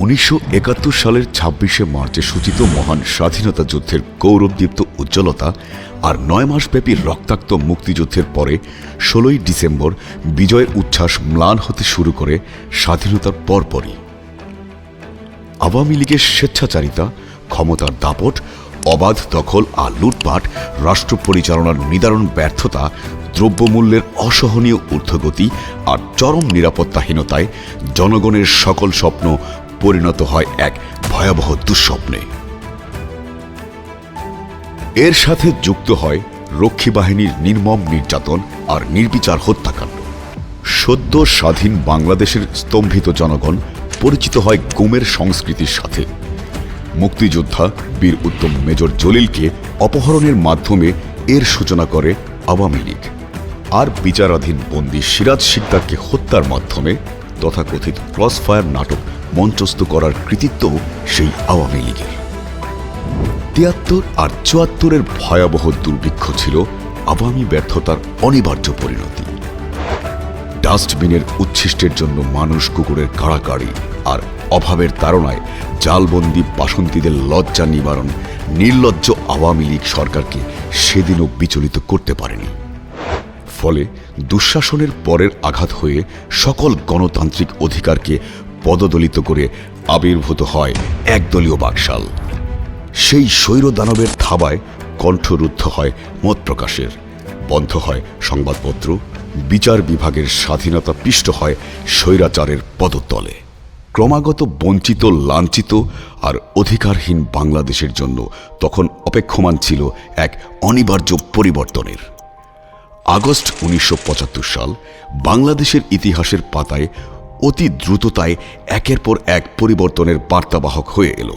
উনিশশো একাত্তর সালের ছাব্বিশে মার্চে সূচিত মহান স্বাধীনতা যুদ্ধের গৌরবদীপ্ত উজ্জ্বলতা আর নয় মাসব্যাপী রক্তাক্ত মুক্তিযুদ্ধের পরে ষোলোই ডিসেম্বর বিজয় উচ্ছ্বাস ম্লান হতে শুরু করে স্বাধীনতার পরপরই। আওয়ামী লীগের স্বেচ্ছাচারিতা, ক্ষমতার দাপট, অবাধ দখল আর লুটপাট, রাষ্ট্র পরিচালনার নিদারণ ব্যর্থতা, দ্রব্যমূল্যের অসহনীয় ঊর্ধ্বগতি আর চরম নিরাপত্তাহীনতায় জনগণের সকল স্বপ্ন পরিণত হয় এক ভয়াবহ দুঃস্বপ্নে। এর সাথে যুক্ত হয় রক্ষী বাহিনীর নির্মম নির্যাতন আর নির্বিচার হত্যাকাণ্ড। সদ্য স্বাধীন বাংলাদেশের স্তম্ভিত জনগণ পরিচিত হয় গুমের সংস্কৃতির সাথে। মুক্তিযোদ্ধা বীর উত্তম মেজর জলিলকে অপহরণের মাধ্যমে এর সূচনা করে আওয়ামী লীগ। আর বিচারাধীন বন্দী সিরাজ শিকদারকে হত্যার মাধ্যমে তথাকথিত ক্রসফায়ার নাটক মঞ্চস্থ করার কৃতিত্ব সেই আওয়ামী লীগের। তিয়াত্তর আর চুয়াত্তরের ভয়াবহ দুর্ভিক্ষ ছিল আওয়ামী ব্যর্থতার অনিবার্য পরিণতি। ডাস্টবিনের উচ্ছিষ্টের জন্য মানুষ কুকুরের কাড়াকাড়ি আর অভাবের তাড়নায় জালবন্দি বাসন্তীদের লজ্জা নিবারণ নির্লজ্জ আওয়ামী লীগ সরকারকে সেদিনও বিচলিত করতে পারেনি। ফলে দুঃশাসনের পরের আঘাত হয়ে সকল গণতান্ত্রিক অধিকারকে পদদলিত করে আবির্ভূত হয় একদলীয় বাকশাল। সেই স্বৈরদানবের থাবায় কণ্ঠরুদ্ধ হয় মত প্রকাশের। বন্ধ হয় সংবাদপত্র, বিচার বিভাগের স্বাধীনতা পিষ্ট হয় স্বৈরাচারের পদতলে। ক্রমাগত বঞ্চিত, লাঞ্ছিত আর অধিকারহীন বাংলাদেশের জন্য তখন অপেক্ষমান ছিল এক অনিবার্য পরিবর্তনের। আগস্ট উনিশশো পঁচাত্তর সাল বাংলাদেশের ইতিহাসের পাতায় অতি দ্রুততায় একের পর এক পরিবর্তনের বার্তাবাহক হয়ে এলো।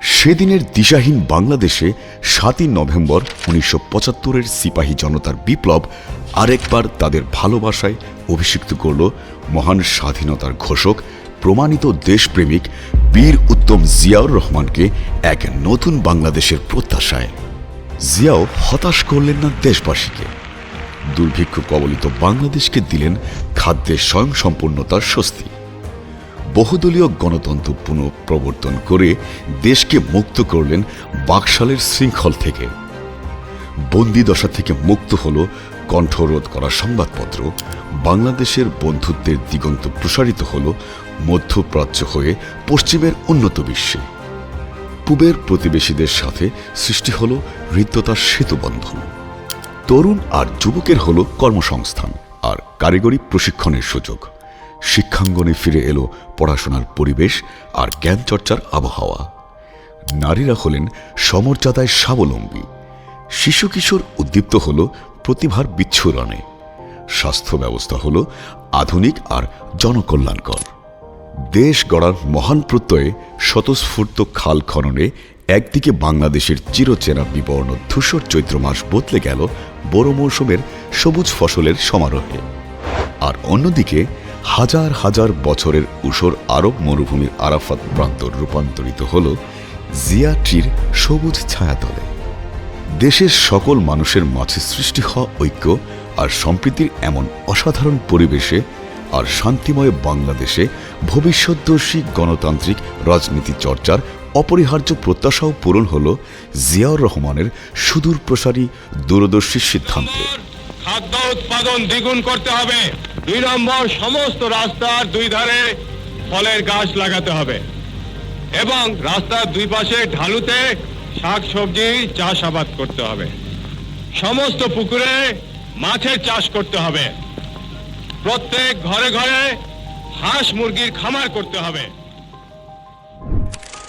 সেদিনের দিশাহীন বাংলাদেশে সাতই নভেম্বর উনিশশো পঁচাত্তরের সিপাহী জনতার বিপ্লব আরেকবার তাদের ভালোবাসায় অভিষিক্ত করল মহান স্বাধীনতার ঘোষক, প্রমাণিত দেশপ্রেমিক বীর উত্তম জিয়াউর রহমানকে এক নতুন বাংলাদেশের প্রত্যাশায়। জিয়াও হতাশ করলেন না দেশবাসীকে। দুর্ভিক্ষ কবলিত বাংলাদেশকে দিলেন খাদ্যের স্বয়ংসম্পূর্ণতার স্বস্তি। বহুদলীয় গণতন্ত্র পুনঃপ্রবর্তন করে দেশকে মুক্ত করলেন বাকশালের শৃঙ্খল থেকে। বন্দিদশা থেকে মুক্ত হল কণ্ঠরোধ করা সংবাদপত্র। বাংলাদেশের বন্ধুত্বের দিগন্ত প্রসারিত হল মধ্যপ্রাচ্য হয়ে পশ্চিমের উন্নত বিশ্বে। পূবের প্রতিবেশীদের সাথে সৃষ্টি হল হৃদ্যতার সেতুবন্ধন। তরুণ আর যুবকের হল কর্মসংস্থান আর কারিগরি প্রশিক্ষণের সুযোগ। শিক্ষাঙ্গনে ফিরে এলো পড়াশোনার পরিবেশ আর জ্ঞান চর্চার আবহাওয়া। নারীরা হলেন সমর্যাদায় স্বাবলম্বী। শিশু কিশোর উদ্দীপ্ত হল প্রতিভার বিচ্ছুরণে। স্বাস্থ্য ব্যবস্থা হল আধুনিক আর জনকল্যাণকর। দেশ গড়ার মহান প্রত্যয়ে স্বতঃস্ফূর্ত খাল খননে একদিকে বাংলাদেশের চিরচেনা বিবর্ণ ধূসর চৈত্র মাস বদলে গেল বড় মৌসুমের সবুজ ফসলের সমারোহে। আর অন্যদিকে, হাজার হাজার বছরের উষর আরব মরুভূমির আরাফাত প্রান্ত রূপান্তরিত হল জিয়াট্রির সবুজ ছায়াতলে। দেশের সকল মানুষের মাঝে সৃষ্টি হওয়া ঐক্য আর সম্প্রীতির এমন অসাধারণ পরিবেশে আর শান্তিময় বাংলাদেশে ভবিষ্যৎদর্শী গণতান্ত্রিক রাজনীতি চর্চার অপরিহার্য প্রত্যাশাও পূরণ হল জিয়াউর রহমানের সুদূর প্রসারী দূরদর্শী সিদ্ধান্তে। খাদ্য উৎপাদন দ্বিগুণ করতে হবে। দুই নম্বর সমস্ত রাস্তার দুই ধারে ফলের গাছ লাগাতে হবে। এবং রাস্তার দুই পাশে ঢালুতে শাক, সবজি চাষাবাদ করতে হবে। সমস্ত পুকুরে মাছের চাষ করতে হবে। প্রত্যেক ঘরে ঘরে হাঁস মুরগির খামার করতে হবে।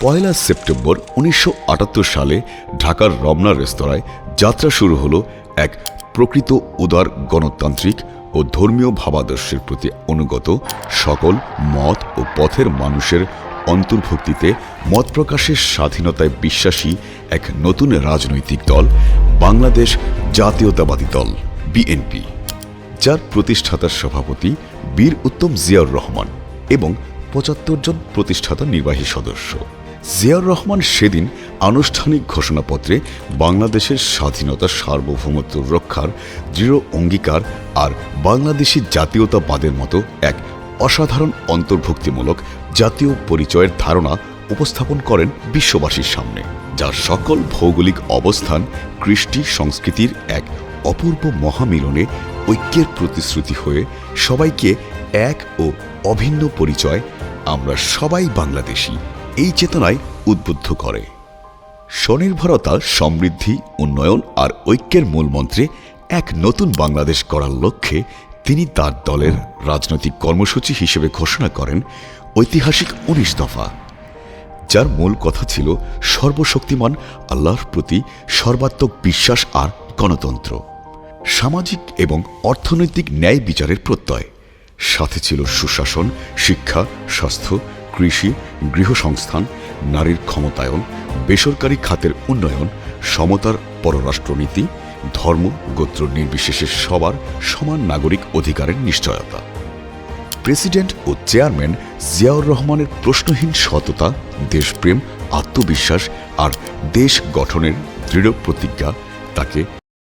পয়লা সেপ্টেম্বর উনিশশো আটাত্তর সালে ঢাকার রমনা রেস্তোরাঁয় যাত্রা শুরু হলো এক প্রকৃত উদার গণতান্ত্রিক ও ধর্মীয় ভাবাদর্শের প্রতি অনুগত সকল মত ও পথের মানুষের অন্তর্ভুক্তিতে মত প্রকাশের স্বাধীনতায় বিশ্বাসী এক নতুন রাজনৈতিক দল, বাংলাদেশ জাতীয়তাবাদী দল, বিএনপি, যার প্রতিষ্ঠাতার সভাপতি বীর উত্তম জিয়াউর রহমান এবং পঁচাত্তর জন প্রতিষ্ঠাতা নির্বাহী সদস্য। জিয়াউর রহমান সেদিন আনুষ্ঠানিক ঘোষণাপত্রে বাংলাদেশের স্বাধীনতা সার্বভৌমত্ব রক্ষার দৃঢ় অঙ্গীকার আর বাংলাদেশি জাতীয়তাবাদের মতো এক অসাধারণ অন্তর্ভুক্তিমূলক জাতীয় পরিচয়ের ধারণা উপস্থাপন করেন বিশ্ববাসীর সামনে, যার সকল ভৌগোলিক অবস্থান, কৃষ্টি সংস্কৃতির এক অপূর্ব মহামিলনে ঐক্যের প্রতিশ্রুতি হয়ে সবাইকে এক ও অভিন্ন পরিচয়, আমরা সবাই বাংলাদেশী। এই চেতনায় উদ্বুদ্ধ করে। স্বনির্ভরতা, সমৃদ্ধি, উন্নয়ন আর ঐক্যের মূলমন্ত্রে এক নতুন বাংলাদেশ গড়ার লক্ষ্যে তিনি তার দলের রাজনৈতিক কর্মসূচি হিসেবে ঘোষণা করেন ঐতিহাসিক উনিশ দফা। যার মূল কথা ছিল সর্বশক্তিমান, আল্লাহর প্রতি সর্বাত্মক বিশ্বাস আর গণতন্ত্র। সামাজিক এবং অর্থনৈতিক ন্যায় বিচারের প্রত্যয়। সাথে ছিল সুশাসন, শিক্ষা, স্বাস্থ্য কৃষি, গৃহসংস্থান, নারীর ক্ষমতায়ন, বেসরকারি খাতের উন্নয়ন, সমতার পররাষ্ট্রনীতি, ধর্ম, গোত্র নির্বিশেষে সবার সমান নাগরিক অধিকারের নিশ্চয়তা। প্রেসিডেন্ট ও চেয়ারম্যান জিয়াউর রহমানের প্রশ্নহীন সততা, দেশপ্রেম, আত্মবিশ্বাস আর দেশ গঠনের দৃঢ় প্রতিজ্ঞা তাকে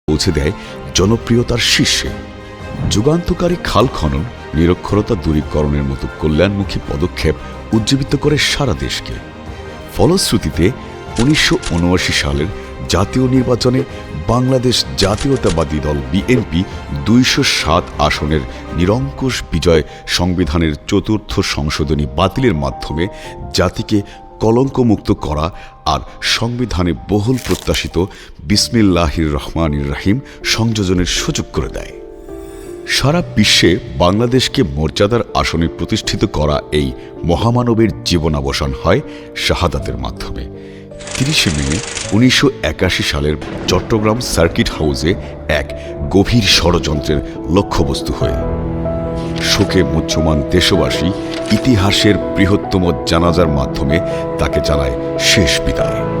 পৌঁছে দেয় জনপ্রিয়তার শীর্ষে। যুগান্তকারী খাল খনন, নিরক্ষরতা দূরীকরণের মতো কল্যাণমুখী পদক্ষেপ উজ্জীবিত করে সারা দেশকে। ফলশ্রুতিতে, উনিশশো উনআশি সালের জাতীয় নির্বাচনে বাংলাদেশ জাতীয়তাবাদী দল বিএনপি দুইশো সাত আসনের নিরঙ্কুশ বিজয় সংবিধানের চতুর্থ সংশোধনী বাতিলের মাধ্যমে জাতিকে কলঙ্কমুক্ত করা আর সংবিধানে বহুল প্রত্যাশিত বিসমিল্লাহির রহমানির রাহিম সংযোজনের সুযোগ করে দেয়। সারা বিশ্বে বাংলাদেশকে মর্যাদার আসনে প্রতিষ্ঠিত করা এই মহামানবের জীবনাবসান হয় শাহাদাতের মাধ্যমে। তিরিশে মে উনিশশো একাশি সালের চট্টগ্রাম সার্কিট হাউসে এক গভীর ষড়যন্ত্রের লক্ষ্যবস্তু হয়ে। শোকে মুচ্যমান দেশবাসী ইতিহাসের বৃহত্তম জানাজার মাধ্যমে তাকে জানায় শেষ বিদায়।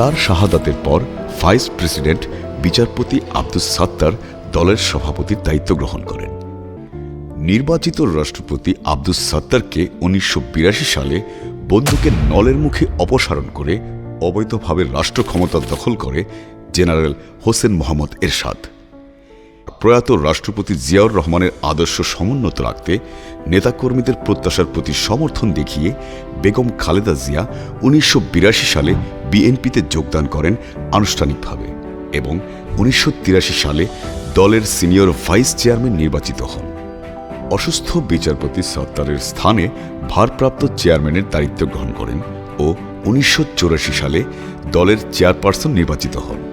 তার শাহাদাতের পর ভাইস প্রেসিডেন্ট বিচারপতি আব্দুস সাত্তার দলের সভাপতির দায়িত্ব গ্রহণ করেন। নির্বাচিত রাষ্ট্রপতি আব্দুস সাত্তারকে উনিশশো বিরাশি সালে বন্ধুকে নলের মুখে অপসারণ করে অবৈধভাবে রাষ্ট্র ক্ষমতা দখল করে জেনারেল হোসেন মোহাম্মদ এরশাদ। প্রয়াত রাষ্ট্রপতি জিয়াউর রহমানের আদর্শ সমুন্নত রাখতে নেতাকর্মীদের প্রত্যাশার প্রতি সমর্থন দেখিয়ে বেগম খালেদা জিয়া উনিশশো বিরাশি সালে বিএনপিতে যোগদান করেন আনুষ্ঠানিকভাবে এবং উনিশশো তিরাশি সালে দলের সিনিয়র ভাইস চেয়ারম্যান নির্বাচিত হন। অসুস্থ বিচারপতি সত্তারের স্থানে ভারপ্রাপ্ত চেয়ারম্যানের দায়িত্ব গ্রহণ করেন ও উনিশশো চুরাশি সালে দলের চেয়ারপারসন নির্বাচিত হন।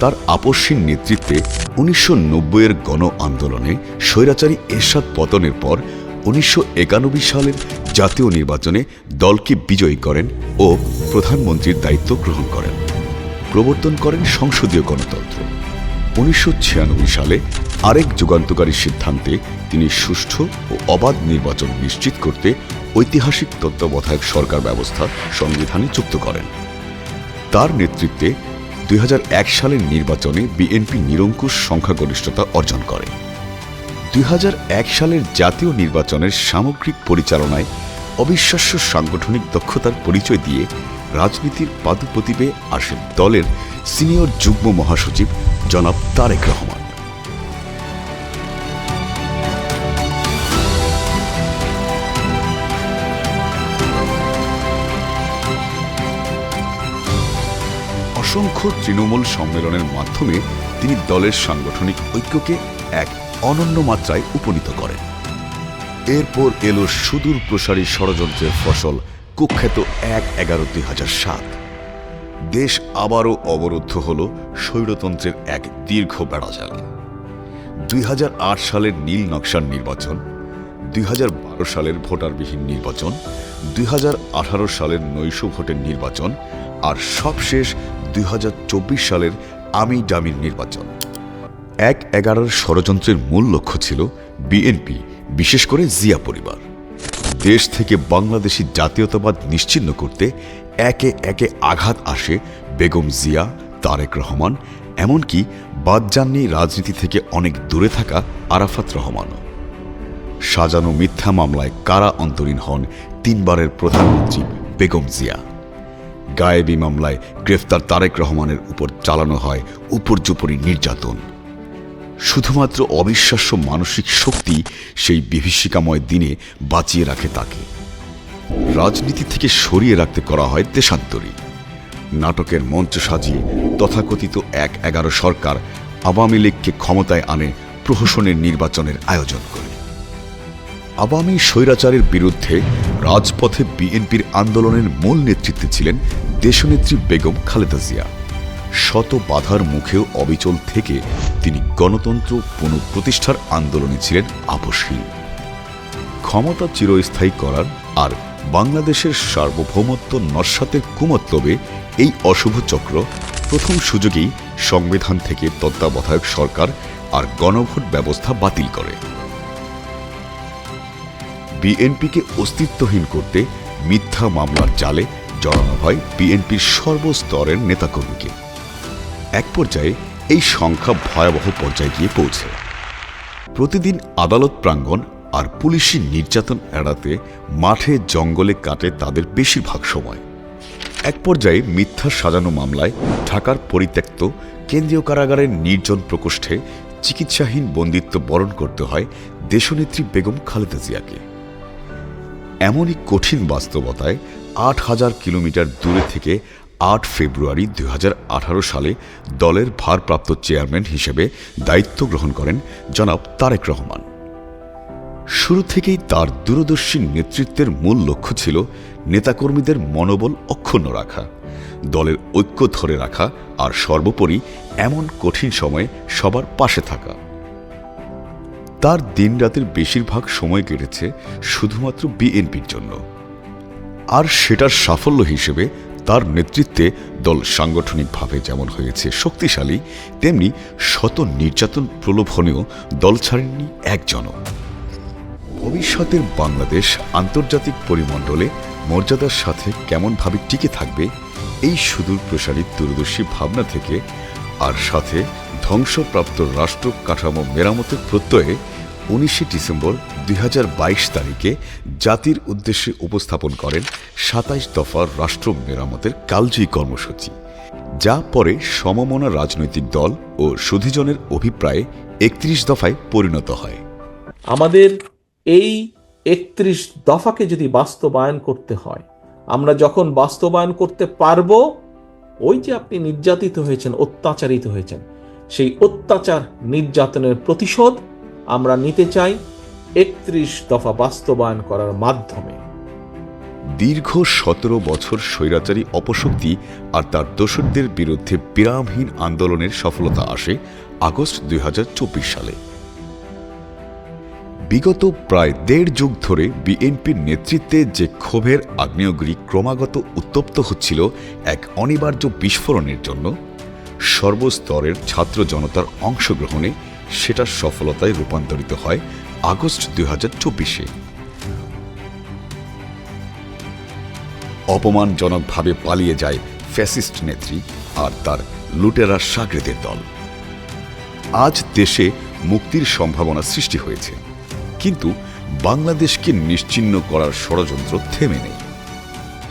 তার আপসহীন নেতৃত্বে উনিশশো এর গণ আন্দোলনে স্বৈরাচারী এরশাদ পতনের পর উনিশশো একানব্বই সালের জাতীয় নির্বাচনে দলকে বিজয়ী করেন ও প্রধানমন্ত্রীর দায়িত্ব গ্রহণ করেন। প্রবর্তন করেন সংসদীয় গণতন্ত্র। উনিশশো ছিয়ানব্বই সালে আরেক যুগান্তকারী সিদ্ধান্তে তিনি সুষ্ঠু ও অবাধ নির্বাচন নিশ্চিত করতে ঐতিহাসিক তত্ত্বাবধায়ক সরকার ব্যবস্থা সংবিধানে যুক্ত করেন। তার নেতৃত্বে দুই হাজার এক সালের নির্বাচনে বিএনপি নিরঙ্কুশ সংখ্যাগরিষ্ঠতা অর্জন করে। দুই হাজার এক সালের জাতীয় নির্বাচনের সামগ্রিক পরিচালনায় অবিশ্বাস্য সাংগঠনিক দক্ষতার পরিচয় দিয়ে রাজনীতির পাদুপতিবে আসে দলের সিনিয়র যুগ্ম মহাসচিব জনাব তারেক রহমান। অসংখ্য তৃণমূল সম্মেলনের মাধ্যমে তিনি দলের সাংগঠনিক ঐক্যকে এক অনন্য মাত্রায় উপনীত করেন। এরপর এলো সুদূর প্রসারী ষড়যন্ত্রের ফসল, কুখ্যাত এক এগারো দুই হাজার সাত। দেশ আবারও অবরুদ্ধ হল স্বৈরতন্ত্রের এক দীর্ঘ বেড়াজালে। দুই হাজার আট সালের নীল নকশার নির্বাচন, দুই হাজার বারো সালের ভোটারবিহীন নির্বাচন, দুই হাজার আঠারো সালের নৈশ ভোটের নির্বাচন আর সবশেষ দুই হাজার চব্বিশ সালের আমি ডামির নির্বাচন। এক এগারোর ষড়যন্ত্রের মূল লক্ষ্য ছিল বিএনপি, বিশেষ করে জিয়া পরিবার। দেশ থেকে বাংলাদেশি জাতীয়তাবাদ নিশ্চিহ্ন করতে একে একে আঘাত আসে বেগম জিয়া, তারেক রহমান, এমনকি বাদ যাননি রাজনীতি থেকে অনেক দূরে থাকা আরাফাত রহমানও সাজানো মিথ্যা মামলায় কারা অন্তরীণ হন তিনবারের প্রধানমন্ত্রী বেগম জিয়া। গায়েবী মামলায় গ্রেফতার তারেক রহমানের উপর চালানো হয় উপর্যুপরি নির্যাতন। শুধুমাত্র অবিশ্বাস্য মানসিক শক্তি সেই বিভীষিকাময় দিনে বাঁচিয়ে রাখে তাকে। রাজনীতি থেকে সরিয়ে রাখতে করা হয় দেশান্তরী। নাটকের মঞ্চ সাজিয়ে তথাকথিত এক এগারো সরকার আওয়ামী লীগকে ক্ষমতায় আনে প্রহসনের নির্বাচনের আয়োজন করে। আওয়ামী স্বৈরাচারের বিরুদ্ধে রাজপথে বিএনপির আন্দোলনের মূল নেতৃত্বে ছিলেন দেশনেত্রী বেগম খালেদা জিয়া। শত বাধার মুখেও অবিচল থেকে তিনি গণতন্ত্র পুনঃপ্রতিষ্ঠার আন্দোলনে ছিলেন আপসহীন ক্ষমতা চিরস্থায়ী করার আর বাংলাদেশের সার্বভৌমত্ব নস্বাতের কুমত্তবে এই অশুভ চক্র প্রথম সুযোগেই সংবিধান থেকে তত্ত্বাবধায়ক সরকার আর গণভোট ব্যবস্থা বাতিল করে। বিএনপিকে অস্তিত্বহীন করতে মিথ্যা মামলার জালে জড়ানো হয় বিএনপির সর্বস্তরের নেতাকর্মীকে। এক পর্যায়ে এই সংখ্যা ভয়াবহ পর্যায়ে গিয়ে পৌঁছে। প্রতিদিন আদালত প্রাঙ্গণ আর পুলিশি নির্যাতন এড়াতে মাঠে জঙ্গলে কাটে তাদের বেশিরভাগ সময়। এক পর্যায়ে মিথ্যা সাজানো মামলায় ঢাকার পরিত্যক্ত কেন্দ্রীয় কারাগারের নির্জন প্রকোষ্ঠে চিকিৎসাহীন বন্দিত্ব বরণ করতে হয় দেশনেত্রী বেগম খালেদা জিয়াকে। এমনই কঠিন বাস্তবতায় আট হাজার কিলোমিটার দূরে থেকে আট ফেব্রুয়ারি দু হাজার আঠারো সালে দলের ভারপ্রাপ্ত চেয়ারম্যান হিসেবে দায়িত্ব গ্রহণ করেন জনাব তারেক রহমান। শুরু থেকেই তার দূরদর্শী নেতৃত্বের মূল লক্ষ্য ছিল নেতাকর্মীদের মনোবল অক্ষুণ্ণ রাখা, দলের ঐক্য ধরে রাখা আর সর্বোপরি এমন কঠিন সময়ে সবার পাশে থাকা। তার দিনরাতের বেশিরভাগ সময় কেটেছে শুধুমাত্র বিএনপির জন্য। আর সেটার সাফল্য হিসেবে তার নেতৃত্বে দল সাংগঠনিকভাবে যেমন হয়েছে শক্তিশালী, তেমনি শত নির্যাতন প্রলোভনেও দল ছাড়েননি একজনও। ভবিষ্যতের বাংলাদেশ আন্তর্জাতিক পরিমণ্ডলে মর্যাদার সাথে কেমনভাবে টিকে থাকবে, এই সুদূর প্রসারী দূরদর্শী ভাবনা থেকে আর সাথে ধ্বংসপ্রাপ্ত রাষ্ট্র কাঠামো মেরামতের প্রত্যয়ে উনিশে ডিসেম্বর দুই হাজার বাইশ তারিখে জাতির উদ্দেশ্যে উপস্থাপন করেন সাতাইশ দফার রাষ্ট্র মেরামতের কালজয়ী কর্মসূচি, যা পরে সমমনা রাজনৈতিক দল ও সুধীজনের অভিপ্রায়ে একত্রিশ দফায় পরিণত হয়। আমাদের এই একত্রিশ দফাকে যদি বাস্তবায়ন করতে হয়, আমরা যখন বাস্তবায়ন করতে পারব, ওই যে আপনি নির্যাতিত হয়েছেন, অত্যাচারিত হয়েছেন সেই অত্যাচার নির্যাতনের প্রতিশোধ আমরা নিতে চাই একত্রিশ দফা বাস্তবায়ন করার মাধ্যমে। দীর্ঘ সতেরো বছর স্বৈরাচারী অপশক্তি আর তার দোসরদের বিরুদ্ধে বিরামহীন আন্দোলনের সফলতা আসে আগস্ট দুই হাজার চব্বিশ সালে। বিগত প্রায় দেড় যুগ ধরে বিএনপির নেতৃত্বে যে ক্ষোভের আগ্নেয়গিরি ক্রমাগত উত্তপ্ত হচ্ছিল এক অনিবার্য বিস্ফোরণের জন্য সর্বস্তরের ছাত্র জনতার অংশগ্রহণে সেটা সফলতায় রূপান্তরিত হয় আগস্ট দুই হাজার চব্বিশে। অপমানজনকভাবে পালিয়ে যায় ফ্যাসিস্ট নেত্রী আর তার লুটেরা সাগরেদের দল। আজ দেশে মুক্তির সম্ভাবনা সৃষ্টি হয়েছে, কিন্তু বাংলাদেশকে নিশ্চিহ্ন করার ষড়যন্ত্র থেমে নেই।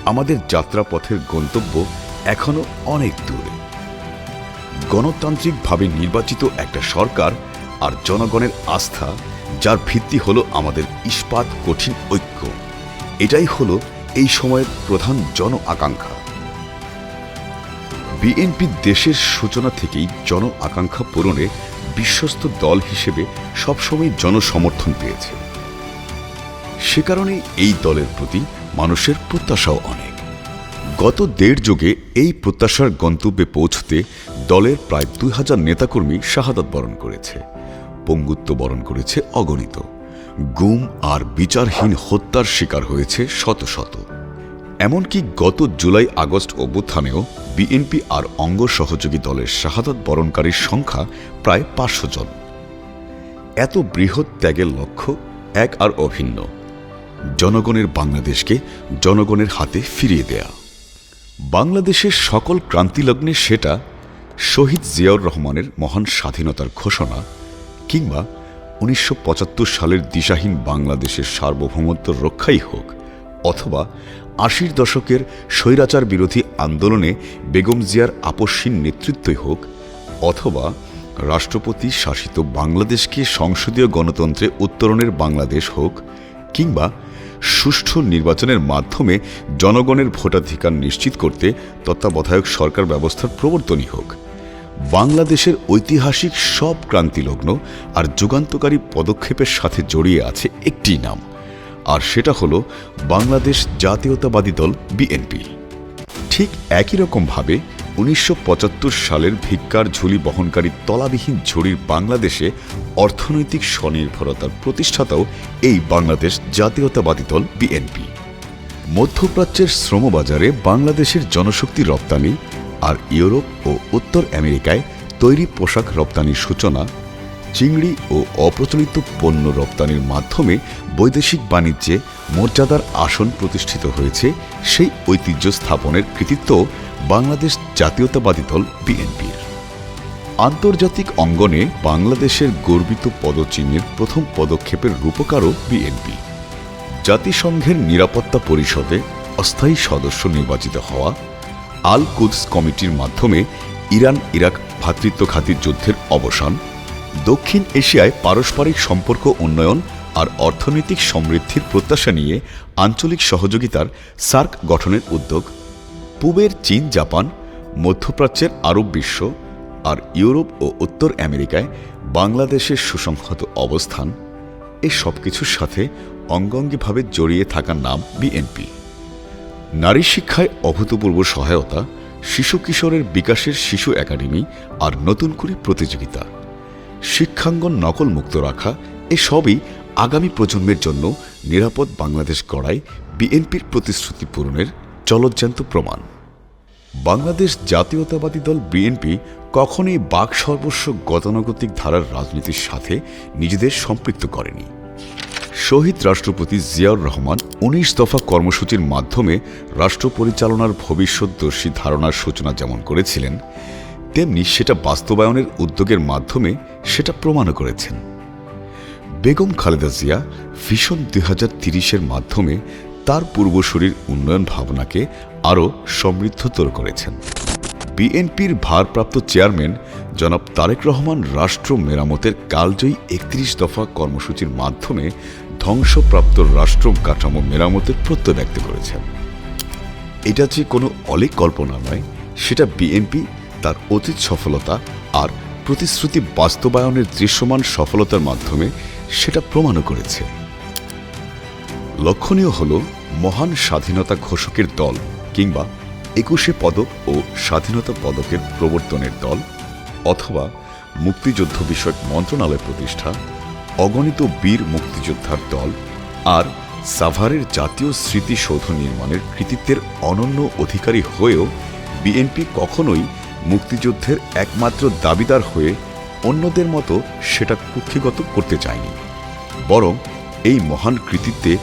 আমাদের যাত্রাপথের গন্তব্য এখনও অনেক দূরে। গণতান্ত্রিকভাবে নির্বাচিত একটা সরকার আর জনগণের আস্থা, যার ভিত্তি হলো আমাদের ইস্পাত কঠিন ঐক্য। এটাই হলো এই সময়ের প্রধান জন আকাঙ্ক্ষা। বিএনপি দেশের সূচনা থেকেই জন আকাঙ্ক্ষা পূরণে বিশ্বস্ত দল হিসেবে সবসময় জনসমর্থন পেয়েছে। সে কারণে এই দলের প্রতি মানুষের প্রত্যাশাও অনেক। গত দেড় যুগে এই প্রত্যাশার গন্তব্যে পৌঁছতে দলের প্রায় দুই হাজার নেতাকর্মী শাহাদাত বরণ করেছে। পঙ্গুত্ব বরণ করেছে অগণিত। গুম আর বিচারহীন হত্যার শিকার হয়েছে শত শত। এমনকি গত জুলাই আগস্ট অভ্যুত্থানেও বিএনপি আর অঙ্গ সহযোগী দলের শাহাদাত বরণকারীর সংখ্যা প্রায় পাঁচশো জন। এত বৃহৎ ত্যাগের লক্ষ্য এক আর অভিন্ন। জনগণের বাংলাদেশকে জনগণের হাতে ফিরিয়ে দেয়া। বাংলাদেশের সকল ক্রান্তিলগ্নে সেটা শহীদ জিয়াউর রহমানের মহান স্বাধীনতার ঘোষণা কিংবা উনিশশো পঁচাত্তর সালের দিশাহীন বাংলাদেশের সার্বভৌমত্ব রক্ষাই হোক অথবা আশির দশকের স্বৈরাচার বিরোধী আন্দোলনে বেগম জিয়ার আপসীন নেতৃত্বই হোক অথবা রাষ্ট্রপতি শাসিত বাংলাদেশকে সংসদীয় গণতন্ত্রে উত্তরণের বাংলাদেশ হোক কিংবা সুষ্ঠু নির্বাচনের মাধ্যমে জনগণের ভোটাধিকার নিশ্চিত করতে তত্ত্বাবধায়ক সরকার ব্যবস্থার প্রবর্তনই হোক। বাংলাদেশের ঐতিহাসিক সব ক্রান্তিলগ্ন আর যুগান্তকারী পদক্ষেপের সাথে জড়িয়ে আছে একটি নাম, আর সেটা হলো বাংলাদেশ জাতীয়তাবাদী দল বিএনপি। ঠিক একই রকমভাবে উনিশশো পঁচাত্তর সালের ভিক্ষার ঝুলি বহনকারী তলাবিহীন ঝুড়ির বাংলাদেশে অর্থনৈতিক স্বনির্ভরতার প্রতিষ্ঠাতাও এই বাংলাদেশ জাতীয়তাবাদী দল বিএনপি। মধ্যপ্রাচ্যের শ্রমবাজারে বাংলাদেশের জনশক্তি রপ্তানি আর ইউরোপ ও উত্তর আমেরিকায় তৈরি পোশাক রপ্তানির সূচনা, চিংড়ি ও অপ্রচলিত পণ্য রপ্তানির মাধ্যমে বৈদেশিক বাণিজ্যে মর্যাদার আসন প্রতিষ্ঠিত হয়েছে, সেই ঐতিহ্য স্থাপনের কৃতিত্ব বাংলাদেশ জাতীয়তাবাদী দল বিএনপির। আন্তর্জাতিক অঙ্গনে বাংলাদেশের গর্বিত পদচিহ্নের প্রথম পদক্ষেপের রূপকারও বিএনপি। জাতিসংঘের নিরাপত্তা পরিষদে অস্থায়ী সদস্য নির্বাচিত হওয়া আল কুদস কমিটির মাধ্যমে ইরান, ইরাক ভ্রাতৃত্বঘাতী যুদ্ধের অবসান, দক্ষিণ এশিয়ায় পারস্পরিক সম্পর্ক উন্নয়ন আর অর্থনৈতিক সমৃদ্ধির প্রত্যাশা নিয়ে আঞ্চলিক সহযোগিতার সার্ক গঠনের উদ্যোগ, পূবের চীন, জাপান, মধ্যপ্রাচ্যের আরব বিশ্ব আর ইউরোপ ও উত্তর আমেরিকায় বাংলাদেশের সুসংহত অবস্থান এই সব কিছুর সাথে অঙ্গাঙ্গিভাবে জড়িয়ে থাকার নাম বিএনপি। নারী শিক্ষায় অভূতপূর্ব সহায়তা, শিশু কিশোরের বিকাশের শিশু একাডেমি আর নতুন করে প্রতিযোগিতা। শিক্ষাঙ্গন নকল মুক্ত রাখা এসবই আগামী প্রজন্মের জন্য নিরাপদ বাংলাদেশ গড়ায় বিএনপির প্রতিশ্রুতি পূরণের চলজ্জান্ত প্রমাণ। বাংলাদেশ জাতীয়তাবাদী দল বিএনপি কখনই বাক সর্বস্ব গতানুগতিক ধারার রাজনীতির সাথে নিজেদের সম্পৃক্ত করেনি। শহীদ রাষ্ট্রপতি জিয়াউর রহমান উনিশ দফা কর্মসূচির মাধ্যমে রাষ্ট্র পরিচালনার ভবিষ্যৎদর্শী ধারণার সূচনা যেমন করেছিলেন, তেমনি সেটা বাস্তবায়নের উদ্যোগের মাধ্যমে সেটা প্রমাণও করেছেন। বেগম খালেদা জিয়া ভিশন দুই হাজার তিরিশের মাধ্যমে তার পূর্বসূরির উন্নয়ন ভাবনাকে আরও সমৃদ্ধতর করেছেন। বিএনপির ভারপ্রাপ্ত চেয়ারম্যান জনাব তারেক রহমান রাষ্ট্র মেরামতের কালজয়ী একত্রিশ দফা কর্মসূচির মাধ্যমে ধ্বংসপ্রাপ্ত রাষ্ট্র কাঠামো মেরামতের প্রত্যয় ব্যক্ত করেছেন। এটা যে কোনো অলেক কল্পনা নয়, সেটা বিএনপি, তার অতীত সফলতা আর প্রতিশ্রুতি বাস্তবায়নের দৃশ্যমান সফলতার মাধ্যমে সেটা প্রমাণও করেছে। লক্ষণীয় হল মহান স্বাধীনতা ঘোষকের দল কিংবা একুশে পদক ও স্বাধীনতা পদকের প্রবর্তনের দল অথবা মুক্তিযুদ্ধ বিষয়ক মন্ত্রণালয় প্রতিষ্ঠা অগণিত বীর মুক্তিযোদ্ধার দল আর সাভারের জাতীয় স্মৃতিসৌধ নির্মাণের কৃতিত্বের অনন্য অধিকারী হয়েও বিএনপি কখনোই মুক্তিযুদ্ধের একমাত্র দাবিদার হয়ে অন্যদের মতো সেটা কুক্ষিগত করতে চায়নি। বরং এই মহান কৃতিত্বে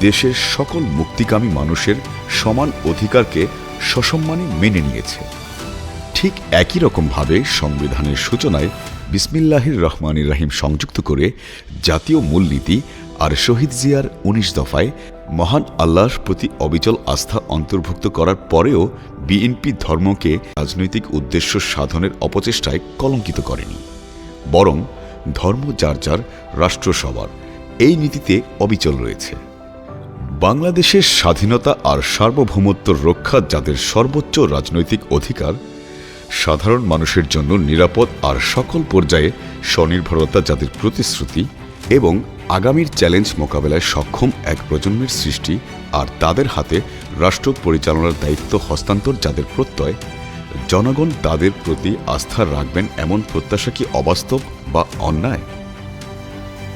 দেশের সকল মুক্তিকামী মানুষের সমান অধিকারকে সসম্মানে মেনে নিয়েছে। ঠিক একই রকমভাবে সংবিধানের সূচনায় বিসমিল্লাহির রহমানির রাহিম সংযুক্ত করে জাতীয় মূলনীতি আর শহীদ জিয়ার উনিশ দফায় মহান আল্লাহর প্রতি অবিচল আস্থা অন্তর্ভুক্ত করার পরেও বিএনপি ধর্মকে রাজনৈতিক উদ্দেশ্য সাধনের অপচেষ্টায় কলঙ্কিত করেনি, বরং ধর্ম যার যার রাষ্ট্র সবার, এই নীতিতে অবিচল রয়েছে। বাংলাদেশের স্বাধীনতা আর সার্বভৌমত্ব রক্ষা যাদের সর্বোচ্চ রাজনৈতিক অধিকার সাধারণ মানুষের জন্য নিরাপদ আর সকল পর্যায়ে স্বনির্ভরতা যাদের প্রতিশ্রুতি এবং আগামীর চ্যালেঞ্জ মোকাবেলায় সক্ষম এক প্রজন্মের সৃষ্টি আর তাদের হাতে রাষ্ট্র পরিচালনার দায়িত্ব হস্তান্তর যাদের প্রত্যয়, জনগণ তাদের প্রতি আস্থা রাখবেন এমন প্রত্যাশা কি অবাস্তব বা অন্যায়?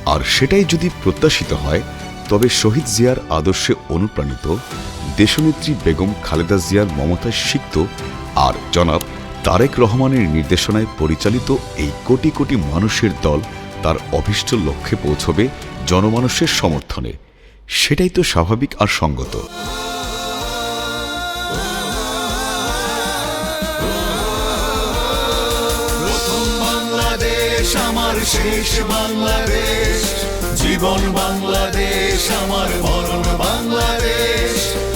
আর সেটাই যদি প্রত্যাশিত হয়, তবে শহীদ জিয়ার আদর্শে অনুপ্রাণিত দেশনেত্রী বেগম খালেদা জিয়ার মমতায় সিক্ত আর জনাব তারেক রহমানের নির্দেশনায় পরিচালিত এই কোটি কোটি মানুষের দল তার অভীষ্ট লক্ষ্যে পৌঁছবে জনমানুষের সমর্থনে। সেটাই তো স্বাভাবিক আর সঙ্গত। শেষ বাংলাদেশ। জীবন বাংলাদেশ, আমার মরণ বাংলাদেশ।